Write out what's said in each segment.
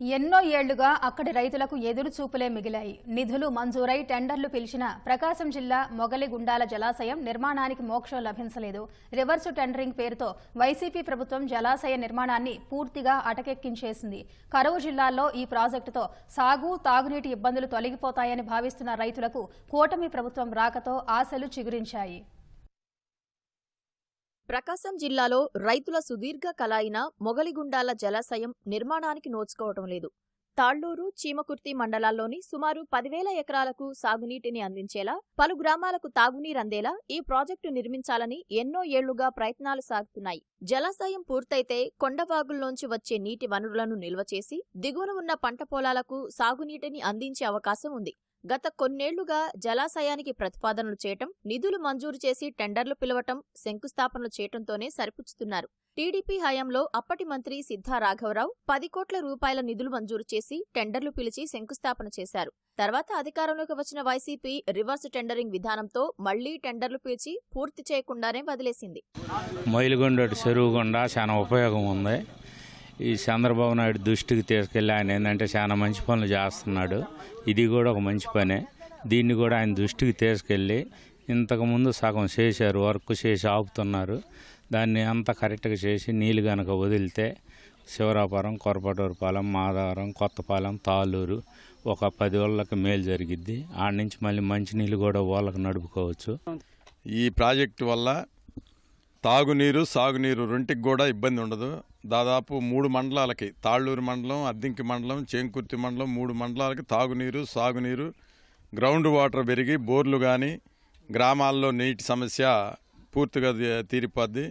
ఎన్నో ఏళ్ళుగా అక్కడి రైతులకు ఎదురు చూపులే మిగిలాయి. నిధులు మంజూరై టెండర్లు పిలిచిన ప్రకాశం జిల్లా మొగలిగుండాల జలాశయం నిర్మాణానికి మోక్షం లభించలేదు. రివర్సు టెండరింగ్ పేరుతో వైసీపీ ప్రభుత్వం జలాశయ నిర్మాణాన్ని పూర్తిగా అటకెక్కించేసింది. కరువు జిల్లాల్లో ఈ ప్రాజెక్టుతో సాగు తాగునీటి ఇబ్బందులు తొలగిపోతాయని భావిస్తున్న రైతులకు కూటమి ప్రభుత్వం రాకతో ఆశలు చిగురించాయి. ప్రకాశం జిల్లాలో రైతుల సుదీర్ఘ కళ అయిన మొగలిగుండాల జలాశయం నిర్మాణానికి నోచుకోవటం లేదు. తాళ్ళూరు చీమకుర్తి మండలాల్లోని సుమారు పదివేల ఎకరాలకు సాగునీటిని అందించేలా పలు గ్రామాలకు తాగునీరు అందేలా ఈ ప్రాజెక్టు నిర్మించాలని ఎన్నో ఏళ్ళుగా ప్రయత్నాలు సాగుతున్నాయి. జలాశయం పూర్తయితే కొండవాగుల్లోంచి వచ్చే నీటి వనరులను నిల్వ చేసి దిగువన ఉన్న పంట పొలాలకు సాగునీటిని అందించే అవకాశం ఉంది. గత కొన్నేళ్ళుగా జలాశయానికి ప్రతిపాదనలు చేయటం నిధులు మంజూరు చేసి టెండర్లు పిలవటం శంకుస్థాపనలు చేయటంతోనే సరిపుచ్చుతున్నారు. టీడీపీ హయాంలో అప్పటి మంత్రి సిద్ధా రాఘవరావు పది కోట్ల రూపాయల నిధులు మంజూరు చేసి టెండర్లు పిలిచి శంకుస్థాపన చేశారు. తర్వాత అధికారంలోకి వచ్చిన వైసీపీ రివర్స్ టెండరింగ్ విధానంతో మళ్ళీ టెండర్లు పిలిచి పూర్తి చేయకుండానే వదిలేసింది. మైలుగొండ చెరువుగొండ చాలా ఉపయోగం ఉంది. ఈ చంద్రబాబు నాయుడు దృష్టికి తీసుకెళ్ళి ఆయన ఏంటంటే చాలా మంచి పనులు చేస్తున్నాడు. ఇది కూడా ఒక మంచి పనే. దీన్ని కూడా ఆయన దృష్టికి తీసుకెళ్ళి ఇంతకుముందు సగం చేశారు వర్క్ చేసి ఆపుతున్నారు. దాన్ని అంతా కరెక్ట్గా చేసి నీళ్ళు కనుక వదిలితే శివరాపురం కొరపటూరుపాలెం మాధవరం కొత్తపాలెం తాళూరు ఒక పది వాళ్ళకి మేలు జరిగిద్ది. ఆడ నుంచి మళ్ళీ మంచినీళ్ళు కూడా వాళ్ళకి నడుపుకోవచ్చు. ఈ ప్రాజెక్టు వల్ల తాగునీరు సాగునీరు రెంటికి కూడా ఇబ్బంది ఉండదు. దాదాపు మూడు మండలాలకి తాళ్ళూరు మండలం అద్దింకి మండలం చేంకుర్తి మండలం మూడు మండలాలకి తాగునీరు సాగునీరు గ్రౌండ్ వాటర్ పెరిగి బోర్లు కానీ గ్రామాల్లో నీటి సమస్య పూర్తిగా తీ- తీరిపోద్ది.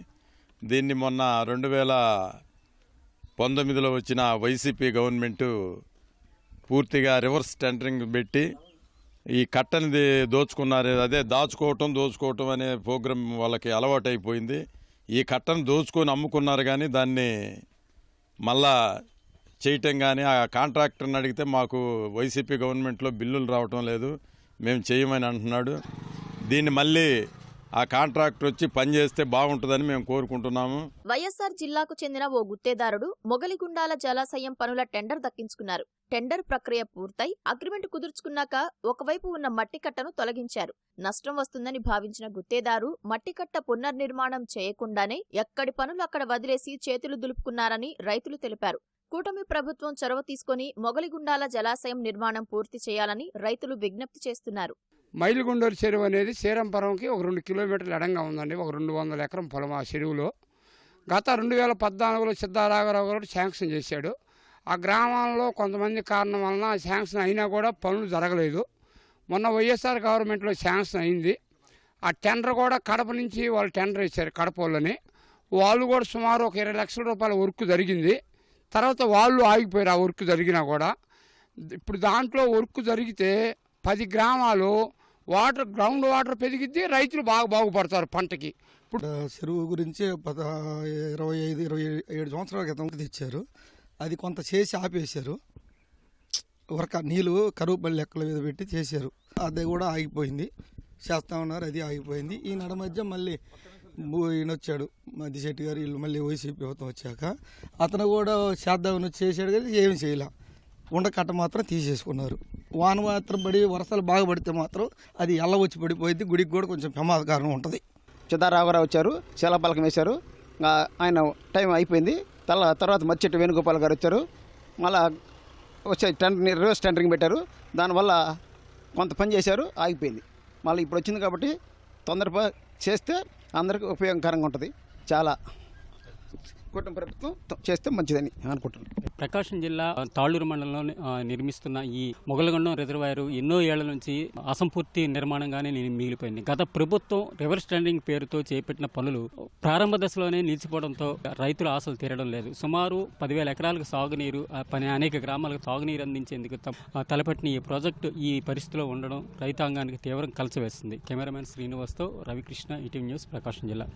దీన్ని మొన్న రెండు వేల పంతొమ్మిదిలో వచ్చిన వైసీపీ గవర్నమెంటు పూర్తిగా రివర్స్ టెండరింగ్ పెట్టి ఈ కట్టనిది దోచుకున్నారు అదే దాచుకోవటం దోచుకోవటం అనే ప్రోగ్రాం వాళ్ళకి అలవాటు అయిపోయింది ఈ కట్టను దోచుకొని అమ్ముకున్నారు కానీ దాన్ని మళ్ళా చేయటం కానీ ఆ కాంట్రాక్టర్ని అడిగితే మాకు వైసీపీ గవర్నమెంట్లో బిల్లులు రావటం లేదు మేము చేయమని అంటున్నాడు. దీన్ని మళ్ళీ ఆ కాంట్రాక్టర్ వచ్చి పనిచేస్తే బాగుంటుందని మేము కోరుకుంటున్నాము. వైఎస్ఆర్ జిల్లాకు చెందిన ఓ గుత్తేదారుడు మొగలిగుండాల జలాశయం పనుల టెండర్ దక్కించుకున్నారు. టెండర్ ప్రక్రియ పూర్తయి అగ్రిమెంట్ కుదుర్చుకున్నాక ఒకవైపు ఉన్న మట్టి కట్టను తొలగించారు. నష్టం వస్తుందని భావించిన గుత్తేదారు మట్టికట్ట పునర్నిర్మాణం చేయకుండానే ఎక్కడి పనులు అక్కడ వదిలేసి చేతులు దులుపుకున్నారని రైతులు తెలిపారు. కూటమి ప్రభుత్వం చొరవ తీసుకుని మొగలిగుండాల జలాశయం నిర్మాణం పూర్తి చేయాలని రైతులు విజ్ఞప్తి చేస్తున్నారు. మైలుగుండూరు చెరువు అనేది శ్రీరంపురంకి ఒక రెండు కిలోమీటర్ల ఎడంగా ఉందండి. ఒక రెండు వందల ఎకరం పొలం ఆ చెరువులో. గత రెండు వేల పద్నాలుగులో సిద్ధారాఘరావు గారు శాంక్షన్ చేశాడు. ఆ గ్రామంలో కొంతమంది కారణం వలన శాంక్షన్ అయినా కూడా పనులు జరగలేదు. మొన్న వైఎస్ఆర్ గవర్నమెంట్లో శాంక్షన్ అయింది. ఆ టెండర్ కూడా కడప నుంచి వాళ్ళు టెండర్ ఇచ్చారు కడప వాళ్ళని. వాళ్ళు కూడా సుమారు ఒక ఇరవై లక్షల రూపాయల వర్క్ జరిగింది. తర్వాత వాళ్ళు ఆగిపోయారు ఆ వర్క్ జరిగినా కూడా. ఇప్పుడు దాంట్లో వర్క్ జరిగితే పది గ్రామాలు వాటర్ గ్రౌండ్ వాటర్ పెరిగిద్ది రైతులు బాగా బాగుపడతారు పంటకి. ఇప్పుడు చెరువు గురించి పద ఇరవై ఐదు ఇరవై ఏడు సంవత్సరాల క్రితం తెచ్చారు. అది కొంత చేసి ఆపేశారు. వర్క నీళ్ళు కరువు పల్లి లెక్కల మీద పెట్టి చేశారు. అది కూడా ఆగిపోయింది. చేస్తా ఉన్నారు అది ఆగిపోయింది. ఈ నడ మధ్య మళ్ళీ ఈయన వచ్చాడు. మద్దిశెట్టి గారు వీళ్ళు మళ్ళీ వైసీపీ ప్రభుత్వం వచ్చాక. అతను కూడా చేద్దామని వచ్చి చేశాడు కానీ ఏమి చేయలే. ఉండకట్ట మాత్రం తీసేసుకున్నారు. వాన మాత్రం పడి వర్షాలు బాగా పడితే మాత్రం అది ఎల్ల వచ్చి పడిపోయింది. గుడికి కూడా కొంచెం ప్రమాదకారం ఉంటుంది. సిద్ధారాఘవరావు వచ్చారు శిలాపలకం వేశారు. ఆయన టైం అయిపోయింది. తల తర్వాత మచ్చెట్టు వేణుగోపాల్ గారు వచ్చారు. మళ్ళా వచ్చే టెండర్ రివర్స్ టెండరింగ్ పెట్టారు. దానివల్ల కొంత పని చేశారు ఆగిపోయింది. మళ్ళీ ఇప్పుడు వచ్చింది కాబట్టి తొందరగా చేస్తే అందరికీ ఉపయోగకరంగా ఉంటుంది. చాలా. కుటుంబ ప్రభుత్వం చేస్తే మంచిదని అనుకుంటున్నాను. ప్రకాశం జిల్లా తాళ్ళూరు మండలంలో నిర్మిస్తున్న ఈ మొగలగొండం రిజర్వాయర్ ఎన్నో ఏళ్ళ నుంచి అసంపూర్తి నిర్మాణంగానే మిగిలిపోయింది. గత ప్రభుత్వం రివర్స్ స్టాండింగ్ పేరుతో చేపట్టిన పనులు ప్రారంభ దశలోనే నిలిచిపోవడంతో రైతుల ఆశలు తీరడం లేదు. సుమారు పదివేల ఎకరాలకు సాగునీరు పని అనేక గ్రామాలకు తాగునీరు అందించేందుకు త- తలపెట్టిన ఈ ప్రాజెక్టు ఈ పరిస్థితిలో ఉండడం రైతాంగానికి తీవ్రం కలిసివేస్తుంది కెమెరామెన్ శ్రీనివాస్తో రవికృష్ణ ఈటీవీ న్యూస్ ప్రకాశం జిల్లా.